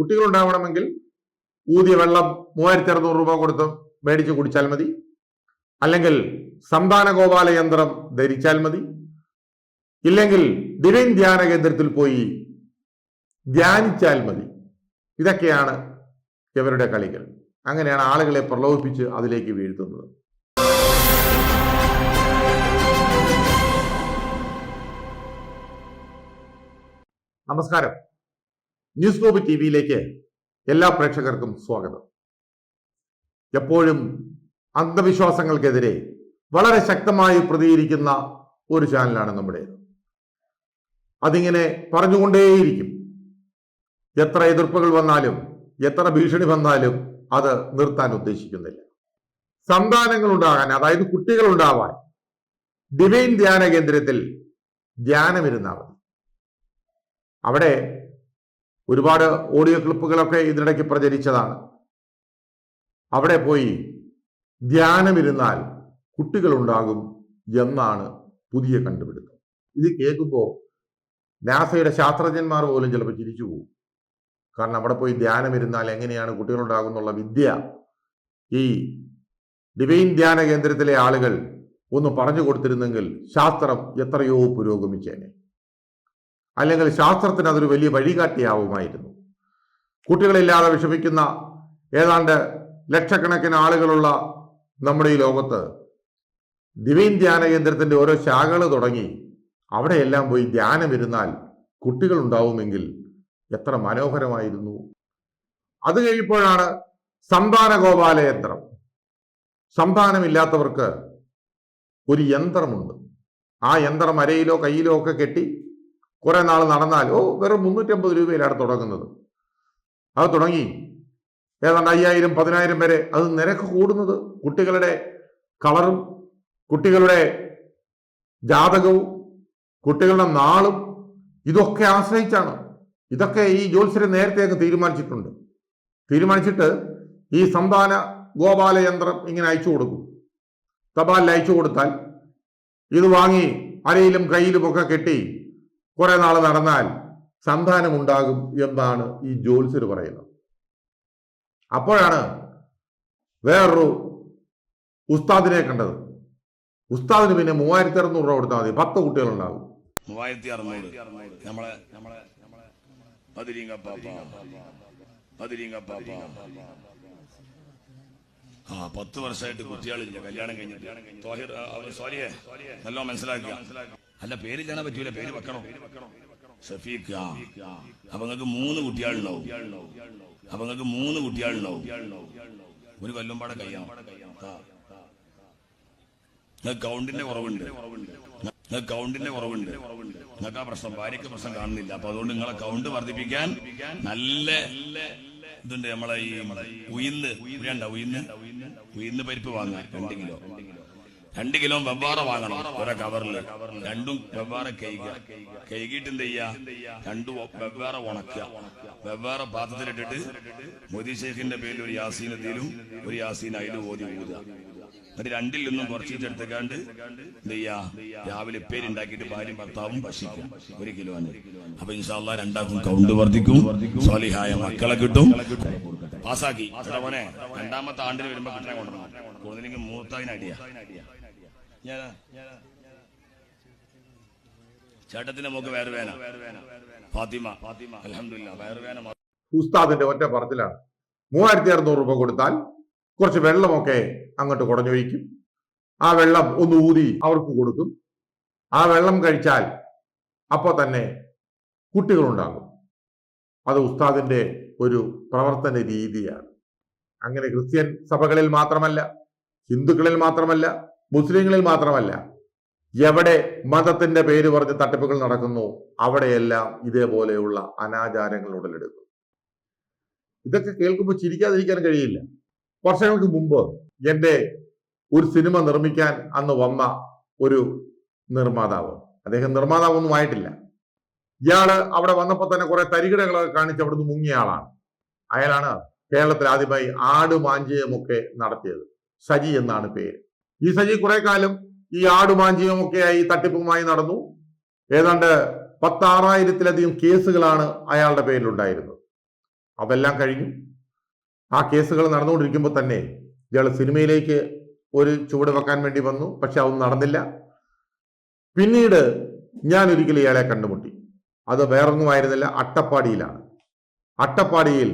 കുട്ടികൾ ഉണ്ടാവണമെങ്കിൽ ഊതിയ വെള്ളം മൂവായിരത്തി അറുന്നൂറ് രൂപ കൊടുത്ത് മേടിച്ച് കുടിച്ചാൽ മതി. അല്ലെങ്കിൽ സന്താന ഗോപാല യന്ത്രം ധരിച്ചാൽ മതി. ഇല്ലെങ്കിൽ ദിവൈൻ ധ്യാന കേന്ദ്രത്തിൽ പോയി ധ്യാനിച്ചാൽ മതി. ഇതൊക്കെയാണ് ഇവരുടെ കളികൾ. അങ്ങനെയാണ് ആളുകളെ പ്രലോഭിപ്പിച്ച് അതിലേക്ക് വീഴ്ത്തുന്നത്. നമസ്കാരം. ന്യൂസ് ഗ്ലോബ് ടി വിയിലേക്ക് എല്ലാ പ്രേക്ഷകർക്കും സ്വാഗതം. എപ്പോഴും അന്ധവിശ്വാസങ്ങൾക്കെതിരെ വളരെ ശക്തമായി പ്രതികരിക്കുന്ന ഒരു ചാനലാണ് നമ്മുടെ. അതിങ്ങനെ പറഞ്ഞുകൊണ്ടേയിരിക്കും. എത്ര എതിർപ്പുകൾ വന്നാലും എത്ര ഭീഷണി വന്നാലും അത് നിർത്താൻ ഉദ്ദേശിക്കുന്നില്ല. സന്താനങ്ങൾ ഉണ്ടാകാൻ അതായത് കുട്ടികൾ ഉണ്ടാവാൻ ഡിവൈൻ ധ്യാന കേന്ദ്രത്തിൽ ധ്യാനമിരുന്നാൽ മതി. അവിടെ ഒരുപാട് ഓഡിയോ ക്ലിപ്പുകളൊക്കെ ഇതിനിടയ്ക്ക് പ്രചരിച്ചതാണ്. അവിടെ പോയി ധ്യാനമിരുന്നാൽ കുട്ടികളുണ്ടാകും എന്നാണ് പുതിയ കണ്ടുപിടുത്തം. ഇത് കേൾക്കുമ്പോൾ നാസയുടെ ശാസ്ത്രജ്ഞന്മാർ പോലും ചിലപ്പോൾ ചിരിച്ചു പോകും. കാരണം അവിടെ പോയി ധ്യാനമിരുന്നാൽ എങ്ങനെയാണ് കുട്ടികളുണ്ടാകും എന്നുള്ള വിദ്യ ഈ ഡിവൈൻ ധ്യാന കേന്ദ്രത്തിലെ ആളുകൾ ഒന്ന് പറഞ്ഞു കൊടുത്തിരുന്നെങ്കിൽ ശാസ്ത്രം എത്രയോ പുരോഗമിച്ചേനെ. അല്ലെങ്കിൽ ശാസ്ത്രത്തിന് അതൊരു വലിയ വഴികാട്ടിയാവുമായിരുന്നു. കുട്ടികളില്ലാതെ വിഷമിക്കുന്ന ഏതാണ്ട് ലക്ഷക്കണക്കിന് ആളുകളുള്ള നമ്മുടെ ഈ ലോകത്ത് ദിവീൻ ധ്യാന കേന്ദ്രത്തിന്റെ ഓരോ ശാഖകൾ തുടങ്ങി അവിടെയെല്ലാം പോയി ധ്യാനം ഇരുന്നാൽ കുട്ടികൾ ഉണ്ടാവുമെങ്കിൽ എത്ര മനോഹരമായിരുന്നു. അത് കഴിയുമ്പോഴാണ് സന്താന ഗോപാല യന്ത്രം സന്താനമില്ലാത്തവർക്ക് ഒരു യന്ത്രമുണ്ട്. ആ യന്ത്രം അരയിലോ കയ്യിലോ ഒക്കെ കെട്ടി കുറെ നാൾ നടന്നാൽ ഓ വെറും മുന്നൂറ്റമ്പത് രൂപയിലാണ് തുടങ്ങുന്നത്. അത് തുടങ്ങി. ഏതാണ്ട് അയ്യായിരം പതിനായിരം വരെ അത് നിരക്ക് കൂടുന്നത് കുട്ടികളുടെ കളറും കുട്ടികളുടെ ജാതകവും കുട്ടികളുടെ നാളും ഇതൊക്കെ ആശ്രയിച്ചാണ്. ഇതൊക്കെ ഈ ജ്യോത്സ്യരെ നേരത്തെ അങ്ങ് തീരുമാനിച്ചിട്ടുണ്ട്. തീരുമാനിച്ചിട്ട് ഈ സന്താന ഗോപാല യന്ത്രം ഇങ്ങനെ അയച്ചു കൊടുക്കും. തപാലിൽ അയച്ചു കൊടുത്താൽ ഇത് വാങ്ങി അരയിലും കയ്യിലും ഒക്കെ കെട്ടി കുറെ നാൾ നടന്നാൽ സന്താനമുണ്ടാകും എന്നാണ് ഈ ജ്യോത്സ്യർ പറയുന്നത്. അപ്പോഴാണ് വേറൊരു ഉസ്താദിനെ കണ്ടത്. ഉസ്താദിന് പിന്നെ മൂവായിരത്തി അറുന്നൂറ് രൂപ കൊടുത്താൽ മതി. പത്ത് കുട്ടികളുണ്ടാകും. മൂവായിരത്തി അറുന്നൂറ് ആ പത്ത് വർഷമായിട്ട് കുട്ടികളില്ല. കല്യാണം കഴിഞ്ഞിട്ട്. മനസ്സിലാക്കി സോലിയെ. നല്ലോ മനസ്സിലാക്കുക. അല്ല പേര് കാണാൻ പറ്റൂല പേര് വെക്കണോ? സഫീഖ അപ്പൊ നിങ്ങൾക്ക് മൂന്ന് കുട്ടികളുണ്ടാവും. അപ്പൊ നിങ്ങൾക്ക് മൂന്ന് കുട്ടികളുണ്ടാവും. ഒരു കൊല്ലം പാടെ. നിങ്ങൾക്ക് കൗണ്ടിന്റെ കുറവുണ്ട്. കൗണ്ടിന്റെ കുറവുണ്ട്. നിങ്ങൾക്ക് ആ പ്രശ്നം ഭാര്യക്ക് പ്രശ്നം കാണുന്നില്ല. അപ്പൊ അതുകൊണ്ട് നിങ്ങളെ കൗണ്ട് വർദ്ധിപ്പിക്കാൻ നല്ല ഇതുണ്ട് നമ്മളെ ഈ ഉയിന്ന്. ഉയണ്ട ഉയിന്ന്? ഉയിന്ന് പരിപ്പ് വാങ്ങാൻ രണ്ട് കിലോ. രണ്ട് കിലോ വെവ്വാറ വാങ്ങണം ഒരേ കവറിൽ രണ്ടും വെവ്വാറെ കൈക കൈകിട്ട് എന്ത് ചെയ്യാ? രണ്ടും വെവ്വേറെ ഉണക്കുക. വെവ്വേറെ പാത്രത്തിലിട്ടിട്ട് മോദി ഷേഖിന്റെ പേരിൽ ഒരു യാസീൻ എത്തിയിലും ഒരു യാസീൻ അതിലും ഓതി ഊതുക. അത് രണ്ടിൽ നിന്നും കുറച്ച് എടുത്തേക്കാണ്ട് എന്ത് ചെയ്യാ? രാവിലെ പേരുണ്ടാക്കിയിട്ട് ഭാര്യയും ഭർത്താവും ഭക്ഷിക്കും ഒരു കിലോന്. അപ്പൊ ഇൻഷാല്ല രണ്ടാക്കും കൗണ്ട് വർദ്ധിക്കും. സ്വാലിഹായ മക്കളെ കിട്ടും. എത്ര മോനെ? രണ്ടാമത്തെ ആണ്ടിന് വരുമ്പോ കിട്ടാൻ കൊണ്ടുവരണം. കൂടുതലെങ്കിൽ മൂത്തതിന് അടിയാ. വേന ഫാത്തിമ. വേന ഉസ്താദിന്റെ ഒറ്റ പറത്തിലാണ് മൂവായിരത്തി അറുന്നൂറ് രൂപ കൊടുത്താൽ കുറച്ച് വെള്ളമൊക്കെ അങ്ങോട്ട് കുടഞ്ഞൊഴിക്കും. ആ വെള്ളം ഒന്ന് ഊതി അവർക്ക് കൊടുക്കും. ആ വെള്ളം കഴിച്ചാൽ അപ്പോൾ തന്നെ കുട്ടികളുണ്ടാകും. അത് ഉസ്താദിന്റെ ഒരു പ്രവർത്തന രീതിയാണ്. അങ്ങനെ ക്രിസ്ത്യൻ സഭകളിൽ മാത്രമല്ല ഹിന്ദുക്കളിൽ മാത്രമല്ല മുസ്ലിങ്ങളിൽ മാത്രമല്ല എവിടെ മതത്തിന്റെ പേര് പറഞ്ഞ് തട്ടിപ്പുകൾ നടക്കുന്നു അവിടെയെല്ലാം ഇതേപോലെയുള്ള അനാചാരങ്ങൾ ഉടലെടുക്കും. ഇതൊക്കെ കേൾക്കുമ്പോൾ ചിരിക്കാതിരിക്കാൻ കഴിയില്ല. വർഷങ്ങൾക്ക് മുമ്പ് എന്റെ ഒരു സിനിമ നിർമ്മിക്കാൻ അന്ന് വന്ന ഒരു നിർമ്മാതാവ് അദ്ദേഹം നിർമ്മാതാവൊന്നും ആയിട്ടില്ല. ഇയാൾ അവിടെ വന്നപ്പോൾ തന്നെ കുറെ തരികിടകളൊക്കെ കാണിച്ച് അവിടുന്ന് മുങ്ങിയ ആളാണ്. അയാളാണ് കേരളത്തിൽ ആദ്യമായി ആട് മാഞ്ചിയമൊക്കെ നടത്തിയത്. സജി എന്നാണ് പേര്. ഈ സജി കുറെ കാലം ഈ ആടുമാഞ്ചിയുമൊക്കെയായി തട്ടിപ്പുമായി നടന്നു. ഏതാണ്ട് പത്താറായിരത്തിലധികം കേസുകളാണ് അയാളുടെ പേരിലുണ്ടായിരുന്നത്. അതെല്ലാം കഴിഞ്ഞു. ആ കേസുകൾ നടന്നുകൊണ്ടിരിക്കുമ്പോൾ തന്നെ ഇയാൾ സിനിമയിലേക്ക് ഒരു ചുവട് വെക്കാൻ വേണ്ടി വന്നു. പക്ഷെ അതൊന്നും നടന്നില്ല. പിന്നീട് ഞാൻ ഒരിക്കലും ഇയാളെ കണ്ടുമുട്ടി. അത് വേറൊന്നുമായിരുന്നില്ല അട്ടപ്പാടിയിലാണ്. അട്ടപ്പാടിയിൽ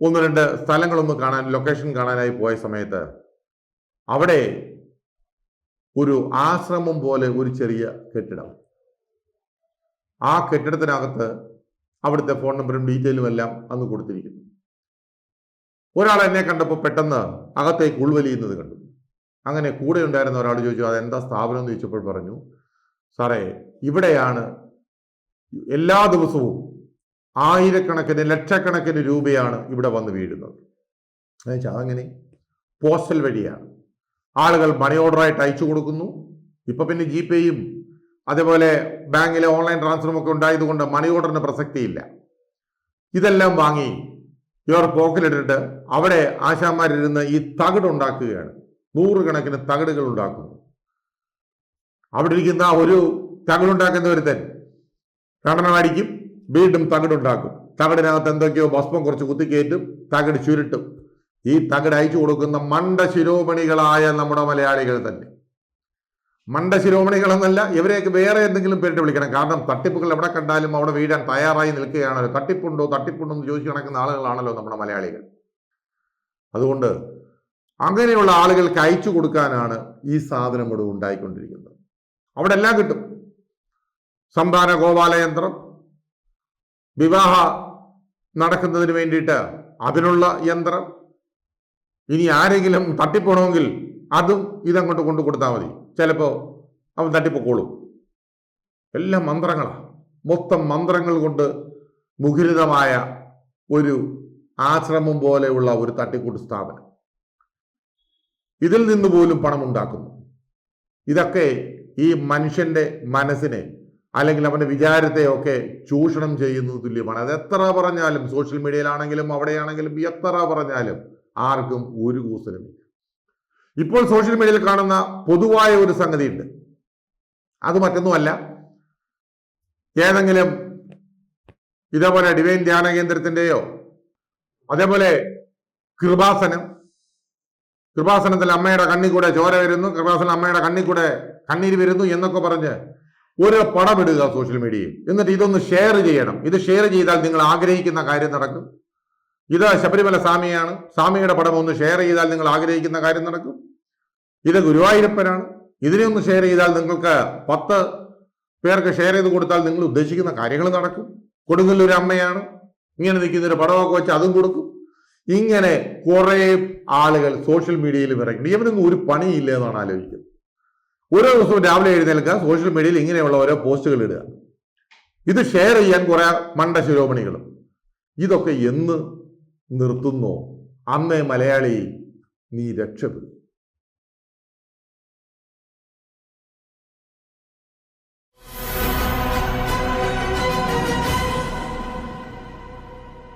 ഒന്ന് രണ്ട് സ്ഥലങ്ങളൊന്ന് കാണാൻ ലൊക്കേഷൻ കാണാനായി പോയ സമയത്ത് അവിടെ ഒരു ആശ്രമം പോലെ ഒരു ചെറിയ കെട്ടിടം. ആ കെട്ടിടത്തിനകത്ത് അവിടുത്തെ ഫോൺ നമ്പറും ഡീറ്റെയിലും എല്ലാം അന്ന് കൊടുത്തിരിക്കുന്നു. ഒരാൾ എന്നെ കണ്ടപ്പോൾ പെട്ടെന്ന് അകത്തേക്ക് ഉൾവലിയുന്നത് കണ്ടു. അങ്ങനെ കൂടെ ഉണ്ടായിരുന്ന ഒരാൾ ചോദിച്ചു അതെന്താ സ്ഥാപനം? എന്ന് ചോദിച്ചപ്പോൾ പറഞ്ഞു സാറേ ഇവിടെയാണ് എല്ലാ ദിവസവും ആയിരക്കണക്കിന് ലക്ഷക്കണക്കിന് രൂപയാണ് ഇവിടെ വന്ന് വീഴുന്നത്. എന്നുവെച്ചാൽ അതങ്ങനെ? പോസ്റ്റൽ വഴിയാണ്. ആളുകൾ മണി ഓർഡറായിട്ട് അയച്ചു കൊടുക്കുന്നു. ഇപ്പൊ പിന്നെ ജി പേയും അതേപോലെ ബാങ്കിലെ ഓൺലൈൻ ട്രാൻസ്ഫറും ഒക്കെ ഉണ്ടായതുകൊണ്ട് മണി ഓർഡറിന് പ്രസക്തിയില്ല. ഇതെല്ലാം വാങ്ങി ഇവർ പോക്കിലിട്ടിട്ട് അവിടെ ആശാന്മാരിരുന്ന് ഈ തകിട് ഉണ്ടാക്കുകയാണ്. നൂറുകണക്കിന് തകിടുകൾ ഉണ്ടാക്കുന്നു. അവിടെ ഇരിക്കുന്ന ഒരു തകിടുണ്ടാക്കുന്ന ഒരുത്തൻ തന്നെ അടിക്കും വീണ്ടും തകിടുണ്ടാക്കും തകിടിനകത്ത് എന്തൊക്കെയോ ഭസ്മം കുറച്ച് കുത്തിക്കയറ്റും തകിട് ചുരുട്ടും. ഈ തകിട് അയച്ചു കൊടുക്കുന്ന മണ്ട ശിരോമണികളായ നമ്മുടെ മലയാളികൾ തന്നെ. മണ്ട ശിരോമണികളെന്നല്ല ഇവരെയൊക്കെ വേറെ എന്തെങ്കിലും പേരിട്ട് വിളിക്കണം. കാരണം തട്ടിപ്പുകൾ എവിടെ കണ്ടാലും അവിടെ വീഴാൻ തയ്യാറായി നിൽക്കുകയാണല്ലോ തട്ടിപ്പുണ്ടോ തട്ടിപ്പുണ്ടോ എന്ന് ചോദിച്ചു കണക്കുന്ന ആളുകളാണല്ലോ നമ്മുടെ മലയാളികൾ. അതുകൊണ്ട് അങ്ങനെയുള്ള ആളുകൾക്ക് അയച്ചു കൊടുക്കാനാണ് ഈ സാധനം ഇവിടെ ഉണ്ടായിക്കൊണ്ടിരിക്കുന്നത്. അവിടെ എല്ലാം കിട്ടും. സംഭാന ഗോപാലയന്ത്രം വിവാഹ നടക്കുന്നതിന് വേണ്ടിയിട്ട് അതിനുള്ള യന്ത്രം ഇനി ആരെങ്കിലും തട്ടിപ്പോണമെങ്കിൽ അതും ഇതങ്ങോട്ട് കൊണ്ടു കൊടുത്താൽ മതി. ചിലപ്പോൾ അവൻ തട്ടിപ്പൊക്കോളും. എല്ലാം മന്ത്രങ്ങളാണ് മൊത്തം മന്ത്രങ്ങൾ കൊണ്ട് മുഖരിതമായ ഒരു ആശ്രമം പോലെയുള്ള ഒരു തട്ടിക്കൂട്ട് സ്ഥാപനം. ഇതിൽ നിന്ന് പോലും പണം ഉണ്ടാക്കുന്നു ഇതൊക്കെ ഈ മനുഷ്യന്റെ മനസ്സിനെ അല്ലെങ്കിൽ അവന്റെ വിചാരത്തെ ഒക്കെ ചൂഷണം ചെയ്യുന്നത് തുല്യമാണ്. അത് എത്ര പറഞ്ഞാലും സോഷ്യൽ മീഡിയയിലാണെങ്കിലും അവിടെയാണെങ്കിലും എത്ര പറഞ്ഞാലും ആർക്കും ഒരു കൂസലുമില്ല ഇപ്പോൾ സോഷ്യൽ മീഡിയയിൽ കാണുന്ന പൊതുവായ ഒരു സംഗതിയുണ്ട്. അത് മറ്റൊന്നുമല്ല. ഏതെങ്കിലും ഇതേപോലെ ഡിവൈൻ ധ്യാന കേന്ദ്രത്തിന്റെയോ അതേപോലെ കൃപാസനം കൃപാസനത്തിൽ അമ്മയുടെ കണ്ണിൽ കൂടെ ചോര വരുന്നു കൃപാസനം അമ്മയുടെ കണ്ണിൽ കൂടെ കണ്ണീര് വരുന്നു എന്നൊക്കെ പറഞ്ഞ് ഒരു പടം ഇടുക സോഷ്യൽ മീഡിയയിൽ എന്നിട്ട് ഇതൊന്ന് ഷെയർ ചെയ്യണം. ഇത് ഷെയർ ചെയ്താൽ നിങ്ങൾ ആഗ്രഹിക്കുന്ന കാര്യം നടക്കും. ഇത് ശബരിമല സ്വാമിയാണ്. സ്വാമിയുടെ പടം ഒന്ന് ഷെയർ ചെയ്താൽ നിങ്ങൾ ആഗ്രഹിക്കുന്ന കാര്യം നടക്കും. ഇത് ഗുരുവായൂരപ്പനാണ്. ഇതിനെ ഒന്ന് ഷെയർ ചെയ്താൽ നിങ്ങൾക്ക് പത്ത് പേർക്ക് ഷെയർ ചെയ്ത് കൊടുത്താൽ നിങ്ങൾ ഉദ്ദേശിക്കുന്ന കാര്യങ്ങൾ നടക്കും. കൊടുങ്ങല്ലൂർ അമ്മയാണ്. ഇങ്ങനെ നിൽക്കുന്ന ഒരു പടമൊക്കെ വെച്ച് അതും കൊടുക്കും. ഇങ്ങനെ കുറെ ആളുകൾ സോഷ്യൽ മീഡിയയിൽ ഇറങ്ങി ഇവരൊന്നും ഒരു പണിയില്ല എന്നാണ് ആലോചിക്കുന്നത്. ഓരോ ദിവസവും രാവിലെ എഴുന്നേൽക്കുക സോഷ്യൽ മീഡിയയിൽ ഇങ്ങനെയുള്ള ഓരോ പോസ്റ്റുകൾ ഇടുക. ഇത് ഷെയർ ചെയ്യാൻ കുറെ മണ്ട ശിരോമണികളും. ഇതൊക്കെ എന്ന് നിർത്തുന്നോ. അന്നേ മലയാളി നീ രക്ഷപ്പെടും